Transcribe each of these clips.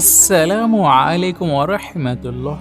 আসসালামু আলাইকুম ওরহমতুল্লাহ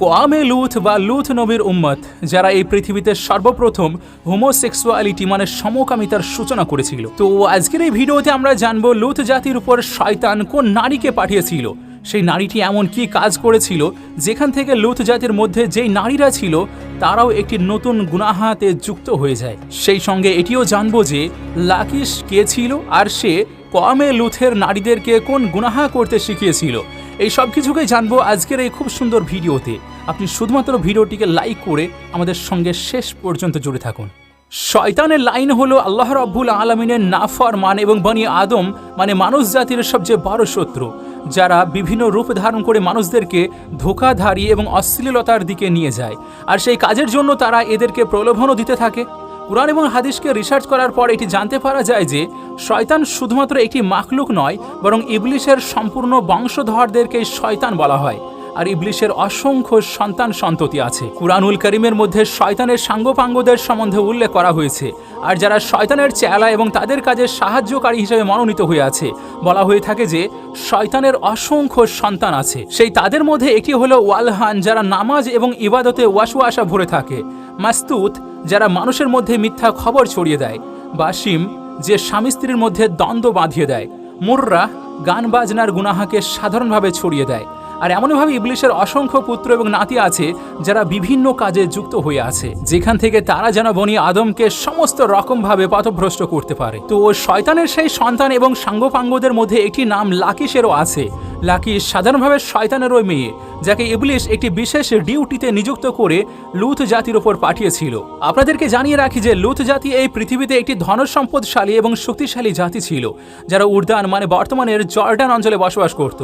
কোয়ামে লুথ বা লুথ নবীর উম্মত, যারা এই পৃথিবীতে সর্বপ্রথম হোমোসেক্সুয়ালিটি মানে সমকামিতার সূচনা করেছিল। তো আজকের এই ভিডিওতে আমরা জানব লুথ জাতির উপর শয়তান কোন নারীকে পাঠিয়েছিল। সেই নারীটি এমন কি কাজ করেছিল? যেখান থেকে লুথ জাতির মধ্যে যেই নারীরা ছিল, তারাও একটি নতুন গুনাহাতে যুক্ত হয়ে যায়। সেই সঙ্গে এটিও জানব যে, লাকিশ কে ছিল আর সে কমে লুথের নারীদেরকে কোন গুনাহা করতে শিখিয়েছিল? এই সব কিছুকেই জানব আজকের এই খুব সুন্দর ভিডিওতে। আপনি শুধুমাত্র ভিডিওটিকে লাইক করে আমাদের সঙ্গে শেষ পর্যন্ত জুড়ে থাকুন। শয়তানের লাইন হলো আল্লাহ রব্বুল আলমিনের নাফর মান এবং বনি আদম মানে মানুষ জাতির সবচেয়ে বড় শত্রু। যারা বিভিন্ন রূপ ধারণ করে মানুষদেরকে ধোকাধারী এবং অশ্লীলতার দিকে নিয়ে যায়। আর সেই কাজের জন্য তারা এদেরকে প্রলোভনও দিতে থাকে। কোরআন এবং হাদিসকে রিসার্চ করার পর এটি জানতে পারা যায় যে, শয়তান শুধুমাত্র একটি মাখলুক নয়, বরং ইবলিশের সম্পূর্ণ বংশধরদেরকেই শয়তান বলা হয়। আর ইবলিশের অসংখ্য সন্তান সন্ততি আছে। কুরআনুল করিমের মধ্যে শয়তানের সাঙ্গপাঙ্গদের সম্বন্ধে উল্লেখ করা হয়েছে। আর যারা শয়তানের চেলা এবং তাদের কাজে সাহায্যকারী হিসেবে মনোনীত হয়ে আছে, বলা হয়ে থাকে যে শয়তানের অসংখ্য সন্তান আছে। সেই তাদের মধ্যে একটি হলো ওয়ালহান, যারা নামাজ এবং ইবাদতে ওয়াসওয়াসা ভরে থাকে। মাস্তুত, যারা মানুষের মধ্যে মিথ্যা খবর ছড়িয়ে দেয়। বাসিম, যে স্বামী স্ত্রীর মধ্যে দ্বন্দ্ব বাঁধিয়ে দেয়। মুর্রা, গান বাজনার গুনাহাকে সাধারণভাবে ছড়িয়ে দেয়। আর এমনভাবে ইবলিশের অসংখ্য পুত্র এবং নাতি আছে যারা বিভিন্ন কাজে যুক্ত হয়ে আছে। যেখান থেকে তারা যেন বনি আদমকে সমস্ত রকমভাবে পথভ্রষ্ট করতে পারে। তো শয়তানের সেই সন্তান এবং সাঙ্গপাঙ্গদের মধ্যে একটি নাম লাকিশেরও আছে। লাকিস সাধারণভাবে শয়তানের ওই মেয়ে, যাকে ইবলিশ একটি বিশেষ ডিউটিতে নিযুক্ত করে লুথ জাতির ওপর পাঠিয়েছিল। আপনাদেরকে জানিয়ে রাখি যে লুথ জাতি এই পৃথিবীতে একটি ধনসম্পদশালী এবং শক্তিশালী জাতি ছিল, যারা উর্দান মানে বর্তমানের জর্ডান অঞ্চলে বসবাস করত।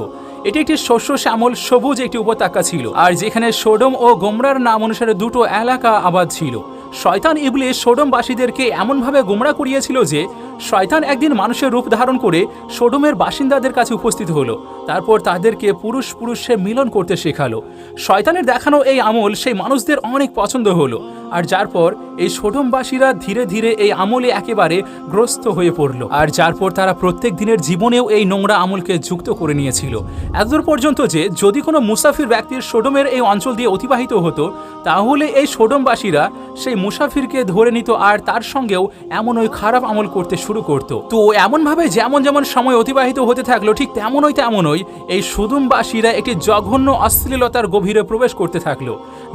এটি একটি শস্য শ্যামল সবুজ একটি উপত্যকা ছিল, আর যেখানে সোডম ও গোমরার নাম অনুসারে দুটো এলাকা আবাদ ছিল। শয়তান ইবলিশ সোডমবাসীদেরকে এমনভাবে গোমরা করিয়েছিল যে শয়তান একদিন মানুষের রূপ ধারণ করে সোডমের বাসিন্দাদের কাছে উপস্থিত হলো। তারপর তাদেরকে পুরুষ পুরুষে মিলন করতে শেখালো। শয়তানের দেখানো এই আমল সেই মানুষদের অনেক পছন্দ হলো। আর যার পর এই সোডমবাসীরা ধীরে ধীরে এই আমলে একেবারে গ্রস্ত হয়ে পড়ল। আর যার পর তারা প্রত্যেক দিনের জীবনেও এই নোংরা আমলকে যুক্ত করে নিয়েছিল। এতদূর পর্যন্ত যে যদি কোনো মুসাফির ব্যক্তির সোডমের এই অঞ্চল দিয়ে অতিবাহিত হতো, তাহলে এই সোডমবাসীরা সেই মুসাফিরকে ধরে নিত আর তার সঙ্গেও এমন ওই খারাপ আমল করতে শুরু করত। তো এমনভাবে যেমন যেমন সময় অতিবাহিত হতে থাকল, ঠিক তেমনই তেমনই এই সুদুমবাসীরা একটি জঘন্য অশ্লীলতার গভীরে প্রবেশ করতে থাকল।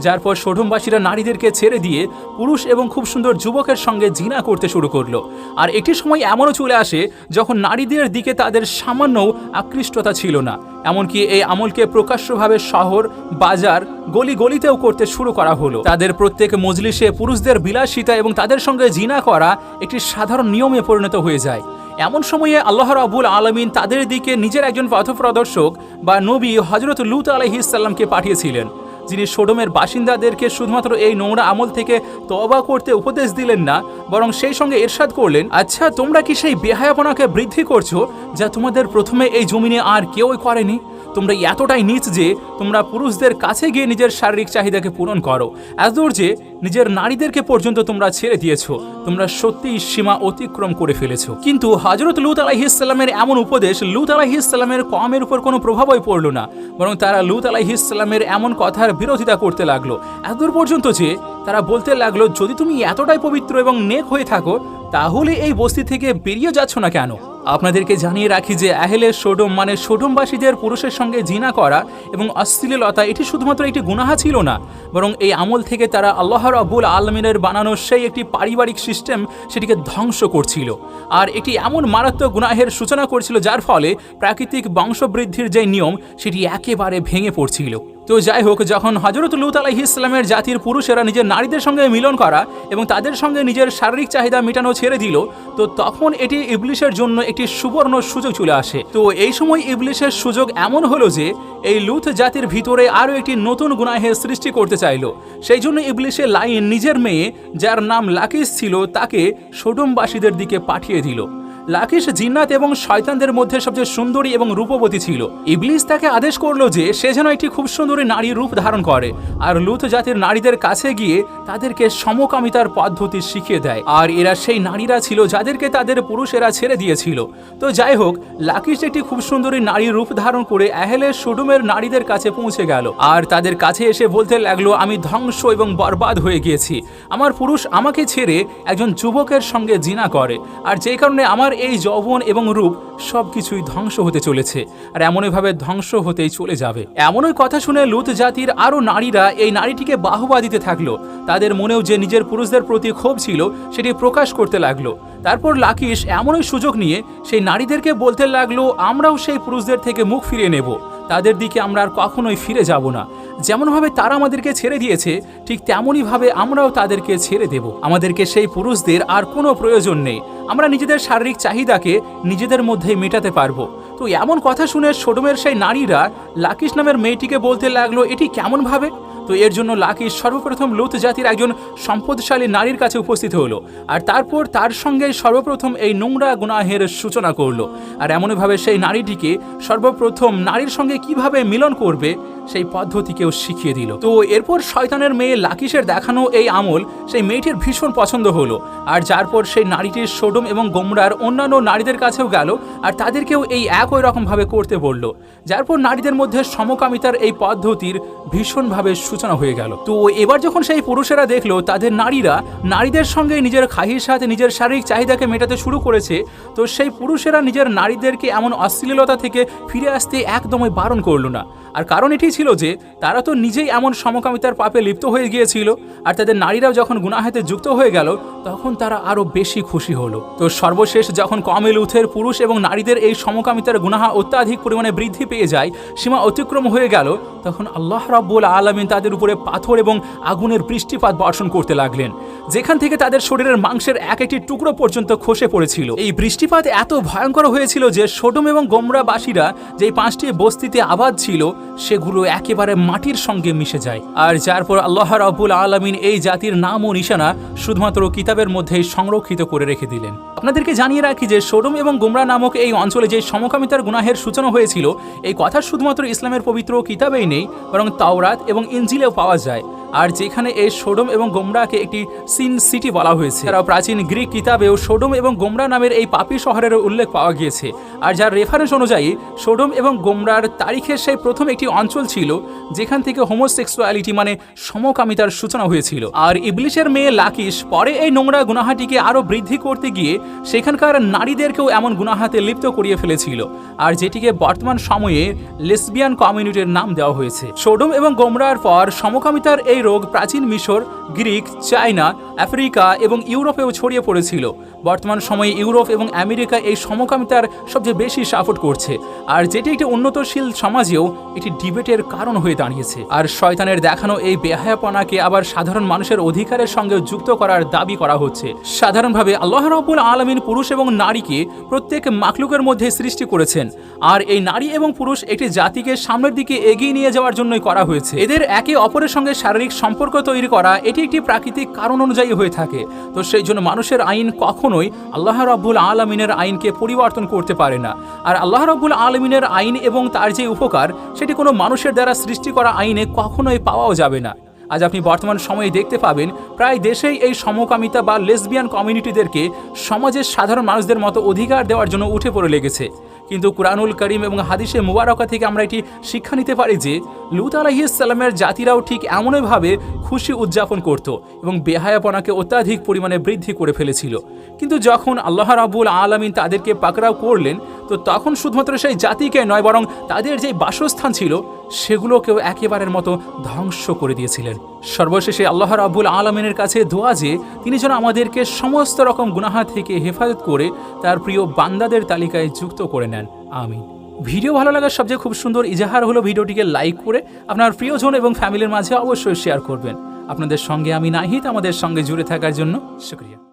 যার পর সোডুমবাসীরা নারীদেরকে ছেড়ে দিয়ে পুরুষ এবং খুব সুন্দর যুবকের সঙ্গে জিনা করতে শুরু করল। আর একটি সময় এমনও চলে আসে, যখন নারীদের দিকে তাদের সামান্য আকৃষ্টতা ছিল না। এমনকি এই আমলকে প্রকাশ্যভাবে শহর, বাজার গলি গলিতেও করতে শুরু করা হলো। তাদের প্রত্যেক মজলিসে পুরুষদের বিলাসিতা এবং তাদের সঙ্গে জিনা করা একটি সাধারণ নিয়মে পরিণত হয়ে যায়। এমন সময়ে আল্লাহ রাবুল আলমিন তাদের দিকে নিজের একজন পথপ্রদর্শক বা নবী হজরত লুত আলহিসাল্লামকে পাঠিয়েছিলেন। যিনি সোডমের বাসিন্দাদেরকে শুধুমাত্র এই নোংরা আমল থেকে তবা করতে উপদেশ দিলেন না, বরং সেই সঙ্গে এরশাদ করলেন আচ্ছা তোমরা কি সেই বেহায়াপনাকে বৃদ্ধি করছ, যা তোমাদের প্রথমে এই জমিনে আর কেউই করেনি? তোমরা এতটাই নিচ যে তোমরা পুরুষদের কাছে গিয়ে নিজের শারীরিক চাহিদাকে পূরণ করো। এতদূর যে নিজের নারীদেরকে পর্যন্ত তোমরা ছেড়ে দিয়েছ। তোমরা সত্যিই সীমা অতিক্রম করে ফেলেছো। কিন্তু হজরত লুত আলাহিসাল্লামের এমন উপদেশ লুত আলাহিসাল্লামের কমের উপর কোনো প্রভাবই পড়ল না। বরং তারা লুত আলাহিসাল্লামের এমন কথার বিরোধিতা করতে লাগল। এতদূর পর্যন্ত যে তারা বলতে লাগল, যদি তুমি এতটাই পবিত্র এবং নেক হয়ে থাকো, তাহলে এই বস্তি থেকে বেরিয়ে যাচ্ছ না কেন? আপনাদেরকে জানিয়ে রাখি যে আহেলে সোডম মানে সোডমবাসীদের পুরুষের সঙ্গে জিনা করা এবং অশ্লীলতা, এটি শুধুমাত্র একটি গুনাহা ছিল না, বরং এই আমল থেকে তারা আল্লাহ রাবুল আলমিনের বানানো সেই একটি পারিবারিক সিস্টেম সেটিকে ধ্বংস করছিল। আর এটি এমন মারাত্মক গুনাহের সূচনা করছিল যার ফলে প্রাকৃতিক বংশবৃদ্ধির যে নিয়ম, সেটি একেবারে ভেঙে পড়ছিল। তো যাই হোক, যখন হজরত লুত আলাহি ইসলামের জাতির পুরুষেরা নিজের নারীদের সঙ্গে মিলন করা এবং তাদের সঙ্গে নিজের শারীরিক চাহিদা মেটানো ছেড়ে দিল, তো তখন এটি ইবলিশের জন্য একটি সুবর্ণ সুযোগ চলে আসে। তো এই সময় ইবলিশের সুযোগ এমন হলো যে, এই লুথ জাতির ভিতরে আরও একটি নতুন গুনাহের সৃষ্টি করতে চাইল। সেই জন্য ইবলিশের লাইন নিজের মেয়ে, যার নাম লাকিস ছিল, তাকে সোডমবাসীদের দিকে পাঠিয়ে দিল। লাকিশ, জিন্নাত এবং শয়তানদের মধ্যে সবচেয়ে সুন্দরী এবং রূপবতী ছিল। ইবলিস তাকে আদেশ করল যে, সে যেন একটি খুব সুন্দরী নারী রূপ ধারণ করে, আর লুত জাতির নারীদের কাছে গিয়ে তাদেরকে সমকামিতার পদ্ধতি শিখিয়ে দেয়। আর এরা সেই নারীরা ছিল যাদেরকে তাদের পুরুষেরা ছেড়ে দিয়েছিল। তো যাই হোক, লাকিশ একটি খুব সুন্দরী নারীর রূপ ধারণ করে অ্যাহেলের সুডুমের নারীদের কাছে পৌঁছে গেল। আর তাদের কাছে এসে বলতে লাগল, আমি ধ্বংস এবং বরবাদ হয়ে গিয়েছি। আমার পুরুষ আমাকে ছেড়ে একজন যুবকের সঙ্গে জিনা করে। আর যেই কারণে আমার এই যৌবন এবং রূপ সব কিছুই ধ্বংস হতে চলেছে আর এমনইভাবে ধ্বংস হতেই চলে যাবে। এমনই কথা শুনে লুত জাতির আরও নারীরা এই নারীটিকে বাহুবা দিতে থাকল। তাদের মনেও যে নিজের পুরুষদের প্রতি ক্ষোভ ছিল, সেটি প্রকাশ করতে লাগল। তারপর লাকিশ এমনই সুযোগ নিয়ে সেই নারীদেরকে বলতে লাগল, আমরাও সেই পুরুষদের থেকে মুখ ফিরিয়ে নেব। তাদের দিকে আমরা আর কখনোই ফিরে যাব না। যেমনভাবে তারা আমাদেরকে ছেড়ে দিয়েছে, ঠিক তেমনইভাবে আমরাও তাদেরকে ছেড়ে দেব। আমাদেরকে সেই পুরুষদের আর কোনো প্রয়োজন নেই। আমরা নিজেদের শারীরিক চাহিদাকে নিজেদের মধ্যেই মেটাতে পারব। তো এমন কথা শুনে সোডমের সেই নারীরা লাকিশ নামের মেয়েটিকে বলতে লাগল, এটি কেমনভাবে? তো এর জন্য লাকিশ সর্বপ্রথম লুত জাতির একজন সম্পদশালী নারীর কাছে উপস্থিত হলো আর তারপর তার সঙ্গে সর্বপ্রথম এই নোংরা গুনাহের সূচনা করল। আর এমনভাবে সেই নারীটিকে সর্বপ্রথম নারীর সঙ্গে কীভাবে মিলন করবে সেই পদ্ধতিকেও শিখিয়ে দিল। তো এরপর শয়তানের মেয়ে লাকিশের দেখানো এই আমল সেই মেয়েটির ভীষণ পছন্দ হলো। আর যার পর সেই নারীটির সোডম এবং গোমরার অন্যান্য নারীদের কাছেও গেল আর তাদেরকেও এই একই রকমভাবে করতে বলল। যার পর নারীদের মধ্যে সমকামিতার এই পদ্ধতির ভীষণভাবে সূচনা হয়ে গেল। তো এবার যখন সেই পুরুষেরা দেখল তাদের নারীরা নারীদের সঙ্গে নিজের খাহির সাথে নিজের শারীরিক চাহিদাকে মেটাতে শুরু করেছে, তো সেই পুরুষেরা নিজের নারীদেরকে এমন অশ্লীলতা থেকে ফিরে আসতে একদমই বারণ করল না। আর কারণ এটি ছিল যে তারা তো নিজেই এমন সমকামিতার পাপে লিপ্ত হয়ে গিয়েছিল, আর তাদের নারীরাও যখন গুনাহাতে যুক্ত হয়ে গেল, তখন তারা আরও বেশি খুশি হলো। তো সর্বশেষ যখন কমেল উথের পুরুষ এবং নারীদের এই সমকামিতার গুনাহা অত্যাধিক পরিমাণে বৃদ্ধি পেয়ে যায়, সীমা অতিক্রম হয়ে গেল, তখন আল্লাহ রাব্বুল আলমিন তাদের উপরে পাথর এবং আগুনের বৃষ্টিপাত বর্ষণ করতে লাগলেন, যেখান থেকে তাদের শরীরের মাংসের এক একটি টুকরো পর্যন্ত খসে পড়েছিল। এই বৃষ্টিপাত এত ভয়ঙ্কর হয়েছিল যে সোডম এবং গোমরাবাসীরা যেই পাঁচটি বস্তিতে আবাদ ছিল, সেগুলো একেবারে মাটির সঙ্গে মিশে যায়। আর যার পর আল্লাহ রাবুল আলমিন এই জাতির নাম ও নিশানা শুধুমাত্র কিতাবের মধ্যেই সংরক্ষিত করে রেখে দিলেন। আপনাদেরকে জানিয়ে রাখি যে সোডম এবং গোমরা নামক এই অঞ্চলে যে সমকামিতার গুনাহের সূচনা হয়েছিল, এই কথা শুধুমাত্র ইসলামের পবিত্র কিতাবেই নেই, বরং তাওরাত এবং ইঞ্জিলেও পাওয়া যায়। আর যেখানে এই সোডম এবং গোমরাকে একটি সিন সিটি বলা হয়েছে। তারা প্রাচীন গ্রিক কিতাবেও সোডম এবং গোমরা নামের এই পাপি শহরের উল্লেখ পাওয়া গিয়েছে। আর যার রেফারেন্স অনুযায়ী, সোডম এবং গোমরার তারিখের সেই প্রথম একটি অঞ্চল ছিল, যেখান থেকে হোমোসেক্সুয়ালিটি মানে সমকামিতার সূচনা হয়েছিল। আর ইবলিশের মেয়ে লাকিশ পরে এই নোংরা গুনাহাটিকে আরও বৃদ্ধি করতে গিয়ে সেখানকার নারীদেরকেও এমন গুনাহাতে লিপ্ত করিয়ে ফেলেছিল। আর যেটিকে বর্তমান সময়ে লেসবিয়ান কমিউনিটির নাম দেওয়া হয়েছে। সোডম এবং গোমরার পর সমকামিতার এই রোগ প্রাচীন মিশর গ্রিক চায়না আফ্রিকা এবং ইউরোপেও ছড়িয়ে পড়েছিল। বর্তমান সময়ে ইউরোপ এবং আমেরিকা এই সমকামিতার সবচেয়ে বেশি সাপোর্ট করছে। আর যেটি একটি উন্নতশীল সমাজেও এটি ডিবেটের কারণ হয়ে দাঁড়িয়েছে। আর শয়তানের দেখানো এই বেহায়াপনাকে আবার সাধারণ মানুষের অধিকারের সঙ্গে যুক্ত করার দাবি করা হচ্ছে। সাধারণভাবে আল্লাহ রাবুল আলমিন পুরুষ এবং নারীকে প্রত্যেক মাকলুকের মধ্যে সৃষ্টি করেছেন। আর এই নারী এবং পুরুষ একটি জাতিকে সামনের দিকে এগিয়ে নিয়ে যাওয়ার জন্যই করা হয়েছে। এদের একে অপরের সঙ্গে শারীরিক সম্পর্ক তৈরি করা এটি একটি প্রাকৃতিক কারণ অনুযায়ী হয়ে থাকে। তো সেই জন্য মানুষের আইন কখনোই আল্লাহ রাবুল আলমিনের আইনকে পরিবর্তন করতে পারে না। আর আল্লাহ রাবুল আলমিনের আইন এবং তার যে উপকার, সেটি কোনো মানুষের দ্বারা সৃষ্টি করা আইনে কখনোই পাওয়াও যাবে না। আজ আপনি বর্তমান সময়ে দেখতে পাবেন, প্রায় দেশেই এই সমকামিতা বা লেসবিয়ান কমিউনিটিদেরকে সমাজের সাধারণ মানুষদের মতো অধিকার দেওয়ার জন্য উঠে পড়ে লেগেছে। কিন্তু কোরআনুল করিম এবং হাদিসে মুবারকা থেকে আমরা এটি শিক্ষা নিতে পারি যে, লুত আলাহিসাল্লামের জাতিরাও ঠিক এমনইভাবে খুশি উদযাপন করত এবং বেহায়াপনাকে অত্যাধিক পরিমাণে বৃদ্ধি করে ফেলেছিল। কিন্তু যখন আল্লাহ রাবুল আলমিন তাদেরকে পাকড়াও করলেন, তো তখন শুধুমাত্র সেই জাতিকে নয়, বরং তাদের যে বাসস্থান ছিল সেগুলোকেও একেবারের মতো ধ্বংস করে দিয়েছিলেন। সর্বশেষে আল্লাহ রাবুল আলমিনের কাছে দোয়া যে, তিনি যেন আমাদেরকে সমস্ত রকম গুনাহা থেকে হেফাজত করে তার প্রিয় বান্দাদের তালিকায় যুক্ত করে নেন। আমিন। ভিডিও ভালো লাগার সবচেয়ে খুব সুন্দর ইজাহার হলো ভিডিওটিকে লাইক করে আপনার প্রিয়জন এবং ফ্যামিলির মাঝে অবশ্যই শেয়ার করবেন। আপনাদের সঙ্গে আমি নাহিত আমাদের সঙ্গে জুড়ে থাকার জন্য শুক্রিয়া।